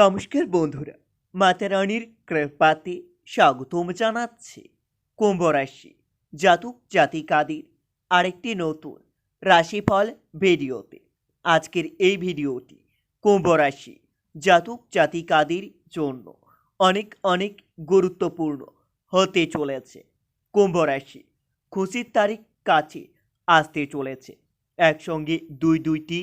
নমস্কার বন্ধুরা, মাতা রানীর কৃপাতে স্বাগতম জানাচ্ছে কুম্ভ রাশি জাতক জাতিকাদের আরেকটি নতুন রাশিফল ভিডিওতে। আজকের এই ভিডিওটি কুম্ভ রাশি জাতক জাতিকাদের জন্য অনেক অনেক গুরুত্বপূর্ণ হতে চলেছে। কুম্ভ রাশি খুশির তারিখ কাছে আসতে চলেছে। একসঙ্গে দুই দুইটি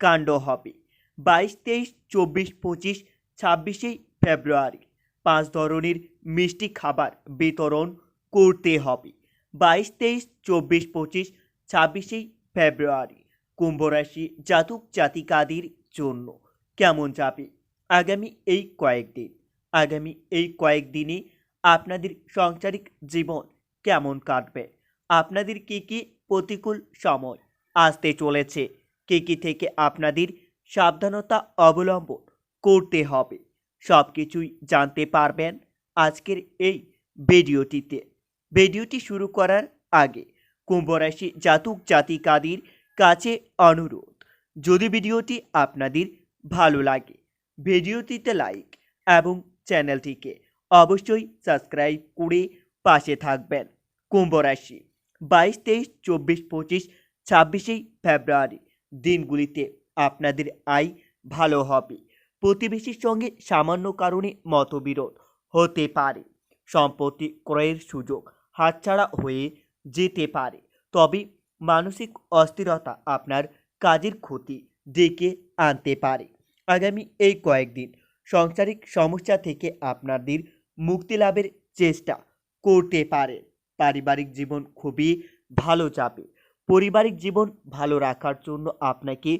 কাণ্ড হবে। বাইশ তেইশ, চব্বিশ, পঁচিশ ছাব্বিশে ফেব্রুয়ারি। পাঁচ ধরনের মিষ্টি খাবার বিতরণ করতে হবে। বাইশ, তেইশ, চব্বিশ, পঁচিশ, ছাব্বিশে ফেব্রুয়ারি। কুম্ভ রাশি জাতক জাতিকাদের জন্য কেমন যাবে? আগামী এই কয়েকদিন। আগামী এই কয়েকদিনে আপনাদের সাংসারিক জীবন কেমন কাটবে? আপনাদের কি কি প্রতিকূল সময় আসতে চলেছে? কি কি থেকে আপনাদের সাবধানতা অবলম্বন করতে হবে। সব কিছুই জানতে পারবেন আজকের এই ভিডিওটিতে। ভিডিওটি শুরু করার আগে কুম্ভরাশি জাতক জাতিকাদের কাছে অনুরোধ, যদি ভিডিওটি আপনাদের ভালো লাগে, ভিডিওটিতে লাইক এবং চ্যানেলটিকে অবশ্যই সাবস্ক্রাইব করে পাশে থাকবেন। কুম্ভরাশি বাইশ, তেইশ, চব্বিশ, পঁচিশ ছাব্বিশেই ফেব্রুয়ারি দিনগুলিতে আপনাদের আয় ভালো হবে। প্রতিবেশীর সঙ্গে সামান্য কারণে মতবিরোধ হতে পারে। সম্পত্তি ক্রয়ের সুযোগ হাতছাড়া হয়ে যেতে পারে। তবে মানসিক অস্থিরতা আপনার কাজের ক্ষতি ডেকে আনতে পারে। আগামী এই কয়েকদিন সাংসারিক সমস্যা থেকে আপনাদের মুক্তি লাভের চেষ্টা করতে পারে। পারিবারিক জীবন খুবই ভালো যাবে। পারিবারিক জীবন ভালো রাখার জন্য আপনাকে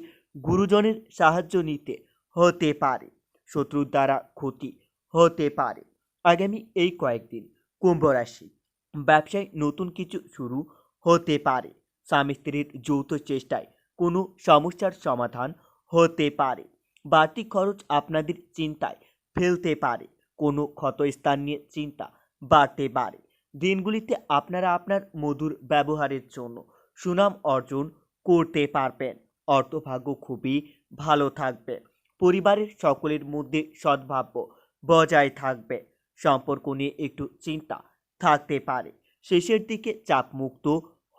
গুরুজনের সাহায্য নিতে হতে পারে, শত্রুর দ্বারা ক্ষতি হতে পারে। আগামী এই কয়েকদিন কুম্ভ রাশি ব্যবসায় নতুন কিছু শুরু হতে পারে। স্বামী স্ত্রীর যৌথ চেষ্টায় কোনো সমস্যার সমাধান হতে পারে। বাড়তি খরচ আপনাদের চিন্তায় ফেলতে পারে। কোনো ক্ষতস্থান নিয়ে চিন্তা বাড়তে পারে। দিনগুলিতে আপনারা আপনার মধুর ব্যবহারের জন্য সুনাম অর্জন করতে পারবেন। অর্থভাগ্য খুবই ভালো থাকবে। পরিবারের সকলের মধ্যে সদ্ভাব্য বজায় থাকবে। সম্পর্ক নিয়ে একটু চিন্তা থাকতে পারে। শেষের দিকে চাপমুক্ত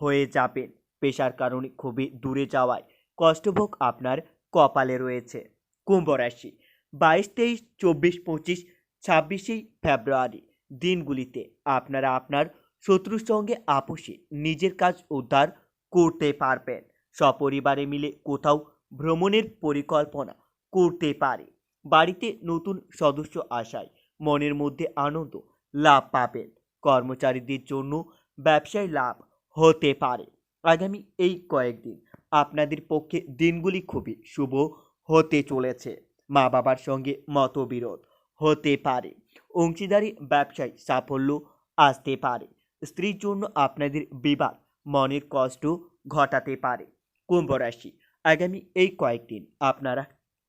হয়ে যাবেন পেশার কারণে খুবই দূরে যাওয়ায় কষ্টভোগ আপনার কপালে রয়েছে। কুম্ভ রাশি, বাইশ, তেইশ, চব্বিশ, পঁচিশ ছাব্বিশে ফেব্রুয়ারি। দিনগুলিতে আপনারা আপনার শত্রুর সঙ্গে আপোষে নিজের কাজ উদ্ধার করতে পারবেন। সপরিবারে মিলে কোথাও ভ্রমণের পরিকল্পনা করতে পারে। বাড়িতে নতুন সদস্য আসায় মনের মধ্যে আনন্দ লাভ পাবেন। কর্মচারীদের জন্য ব্যবসায় লাভ হতে পারে। আগামী এই কয়েকদিন আপনাদের পক্ষে দিনগুলি খুবই শুভ হতে চলেছে। মা বাবার সঙ্গে মতবিরোধ হতে পারে। অংশীদারি ব্যবসায় সাফল্য আসতে পারে। স্ত্রীর জন্য আপনাদের বিবাদ মনের কষ্ট ঘটাতে পারে। কুম্ভ রাশি, আগামী এই কয়েকদিন আপনারা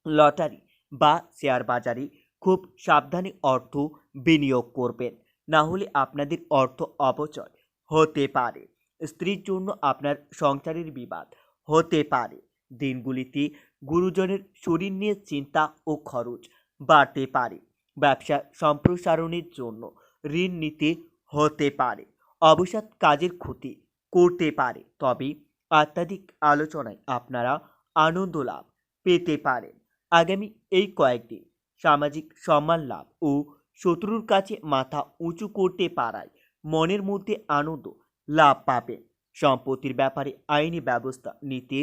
লটারি বা শেয়ার বাজারে খুব সাবধানে অর্থ বিনিয়োগ করবেন। না হলে আপনাদের অর্থ অপচয় হতে পারে। স্ত্রীর জন্য আপনার সংসারের বিবাদ হতে পারে। দিনগুলিতে গুরুজনের শরীর নিয়ে চিন্তা ও খরচ বাড়তে পারে। ব্যবসা সম্প্রসারণের জন্য ঋণ নিতে হতে পারে। অবসাদ কাজের ক্ষতি করতে পারে। তবে অত্যাধিক আলোচনায় আপনারা আনন্দ লাভ পেতে পারেন। আগামী এই কয়েকদিন সামাজিক সম্মান লাভ ও শত্রুর কাছে মাথা উঁচু করতে পারায় মনের মধ্যে আনন্দ লাভ পাবেন সম্পত্তির ব্যাপারে আইনি ব্যবস্থা নিতে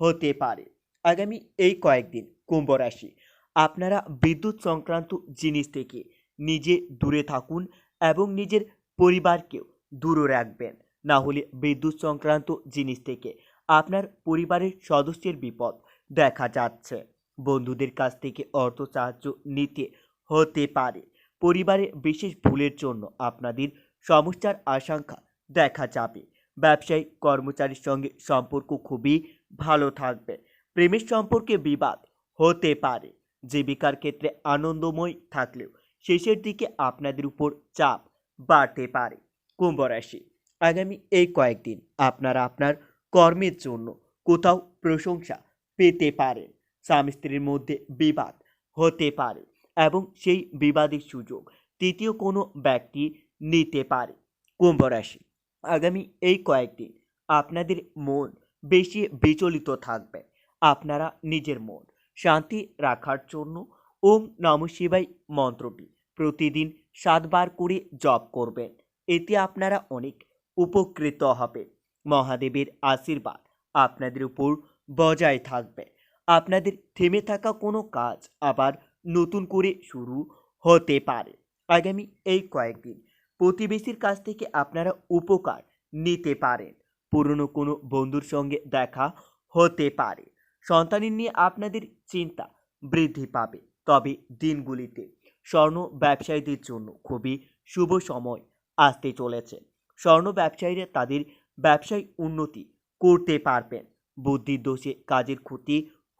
হতে পারে। আগামী এই কয়েকদিন কুম্ভ রাশি, আপনারা বিদ্যুৎ সংক্রান্ত জিনিস থেকে নিজে দূরে থাকুন এবং নিজের পরিবারকেও দূরে রাখবেন। না হলে বিদ্যুৎ সংক্রান্ত জিনিস থেকে আপনার পরিবারের সদস্যের বিপদ দেখা যাচ্ছে। বন্ধুদের কাছ থেকে অর্থ সাহায্য নিতে হতে পারে। পরিবারে বিশেষ ভুলের জন্য আপনাদের সমস্যার আশঙ্কা দেখা যাবে। ব্যবসায়ী কর্মচারীর সঙ্গে সম্পর্ক খুবই ভালো থাকবে। প্রেমের সম্পর্কে বিবাদ হতে পারে। জীবিকার ক্ষেত্রে আনন্দময় থাকলেও শেষের দিকে আপনাদের উপর চাপ বাড়তে পারে। কুম্ভ রাশি, আগামী এই কয়েকদিন আপনারা আপনার কর্মের জন্য কোথাও প্রশংসা পেতে পারেন। স্বামী স্ত্রীর মধ্যে বিবাদ হতে পারে এবং সেই বিবাদের সুযোগ তৃতীয় কোনো ব্যক্তি নিতে পারে। কুম্ভ রাশি, আগামী এই কয়েকদিন আপনাদের মন বেশি বিচলিত থাকবে। আপনারা নিজের মন শান্তি রাখার জন্য ওম নম শিবাই মন্ত্রটি প্রতিদিন সাতবার করে জপ করবেন। এতে আপনারা অনেক উপকৃত হবে মহাদেবের আশীর্বাদ আপনাদের উপর বজায় থাকবে। আপনাদের থেমে থাকা কোনো কাজ আবার নতুন করে শুরু হতে পারে। আগামী এই কয়েকদিন প্রতিবেশীর কাছ থেকে আপনারা উপকার নিতে পারেন। পুরনো কোনো বন্ধুর সঙ্গে দেখা হতে পারে। সন্তানের নিয়ে আপনাদের চিন্তা বৃদ্ধি পাবে। তবে দিনগুলিতে স্বর্ণ ব্যবসায়ীদের জন্য খুবই শুভ সময় আসতে চলেছে। স্বর্ণ ব্যবসায়ীরা তাদের ব্যবসায় উন্নতি করতে পারবেন। বুদ্ধির দোষে কাজের ক্ষতি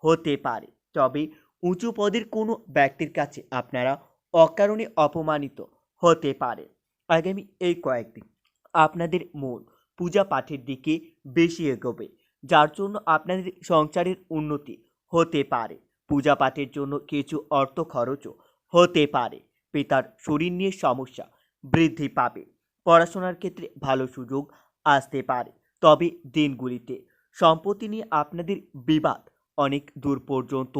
হতে পারে। তবে উঁচু পদের কোনো ব্যক্তির কাছে আপনারা অকারণে অপমানিত হতে পারে। আগামী এই কয়েকদিন আপনাদের মন পূজা পাঠের দিকে বেশি এগোবে, যার জন্য আপনাদের সংসারের উন্নতি হতে পারে। পূজা পাঠের জন্য কিছু অর্থ খরচও হতে পারে। পিতার শরীর নিয়ে সমস্যা বৃদ্ধি পাবে। পড়াশোনার ক্ষেত্রে ভালো সুযোগ আসতে পারে। তবে দিনগুলিতে সম্পত্তি নিয়ে আপনাদের বিবাদ অনেক দূর পর্যন্ত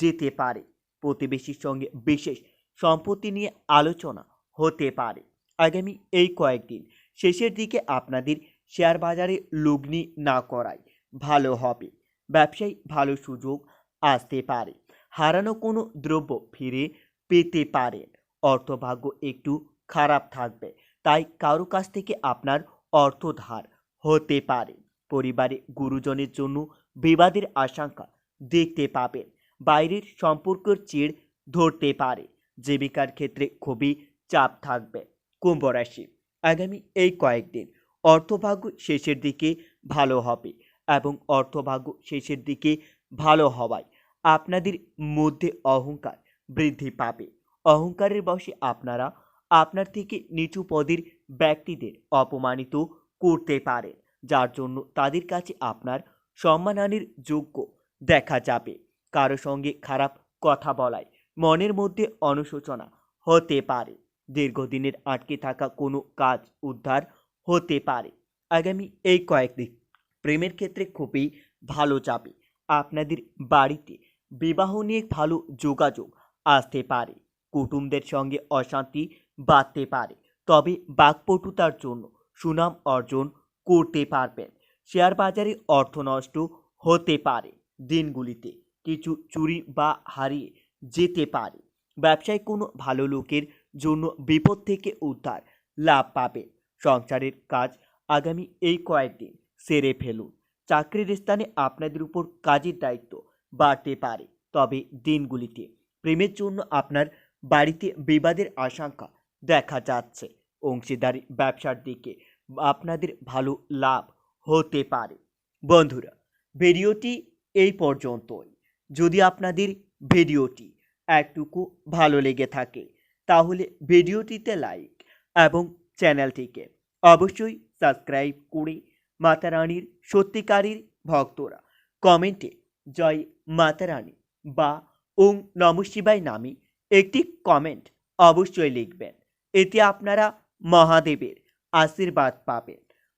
যেতে পারে। প্রতিবেশীর সঙ্গে বিশেষ সম্পত্তি নিয়ে আলোচনা হতে পারে। আগামী এই কয়েকদিন শেষের দিকে আপনাদের শেয়ার বাজারে লগ্নি না করাই ভালো হবে। ব্যবসায় ভালো সুযোগ আসতে পারে। হারানো কোনো দ্রব্য ফিরে পেতে পারেন। অর্থভাগ্য একটু খারাপ থাকবে, তাই কারও কাছ থেকে আপনার অর্থ ধার হতে পারে। পরিবারে গুরুজনের জন্য বিবাদের আশঙ্কা দেখতে পাবেন। বাইরের সম্পর্কের চিড় ধরতে পারে। জীবিকার ক্ষেত্রে খুবই চাপ থাকবে। কুম্ভ রাশি, আগামী এই কয়েকদিন অর্থভাগ্য শেষের দিকে ভালো হবে এবং অর্থভাগ্য শেষের দিকে ভালো হওয়ায় আপনাদের মধ্যে অহংকার বৃদ্ধি পাবে। অহংকারের বশে আপনারা আপনার থেকে নিচু পদের ব্যক্তিদের অপমানিত করতে পারেন, যার জন্য তাদের কাছে আপনার সম্মানহানির যোগ্য দেখা যাবে। কারও সঙ্গে খারাপ কথা বলায় মনের মধ্যে অনুশোচনা হতে পারে। দীর্ঘদিনের আটকে থাকা কোনো কাজ উদ্ধার হতে পারে। আগামী এই কয়েকদিন প্রেমের ক্ষেত্রে খুবই ভালো যাবে। আপনাদের বাড়িতে বিবাহ নিয়ে ভালো যোগাযোগ আসতে পারে। কুটুমদের সঙ্গে অশান্তি বাড়তে পারে। তবে বাকপটুতার জন্য সুনাম অর্জন করতে পারবেন। শেয়ার বাজারে অর্থ নষ্ট হতে পারে দিনগুলিতে। কিছু চুরি বা হারিয়ে যেতে পারে। ব্যবসায় কোনো ভালো লোকের জন্য বিপদ থেকে উদ্ধার লাভ পাবে। সংসারের কাজ আগামী এই কয়েকদিন সেরে ফেলুন। চাকরির স্থানে আপনাদের উপর কাজের দায়িত্ব বাড়তে পারে। তবে দিনগুলিতে প্রেমের জন্য আপনার বাড়িতে বিবাদের আশঙ্কা দেখা যাচ্ছে। অংশীদারি ব্যবসার দিকে আপনাদের ভালো লাভ হতে পারে। বন্ধুরা, ভিডিওটি এই পর্যন্তই। যদি আপনাদের ভিডিওটি একটুকু ভালো লেগে থাকে, তাহলে ভিডিওটিতে লাইক এবং চ্যানেলটিকে অবশ্যই সাবস্ক্রাইব করে মাতা রানীর সত্যিকারীর ভক্তরা কমেন্টে জয় মাতা রানী বা ওং নম শিবায় নামে একটি কমেন্ট অবশ্যই লিখবেন। এতে আপনারা মহাদেবের আশীর্বাদ পাবেন।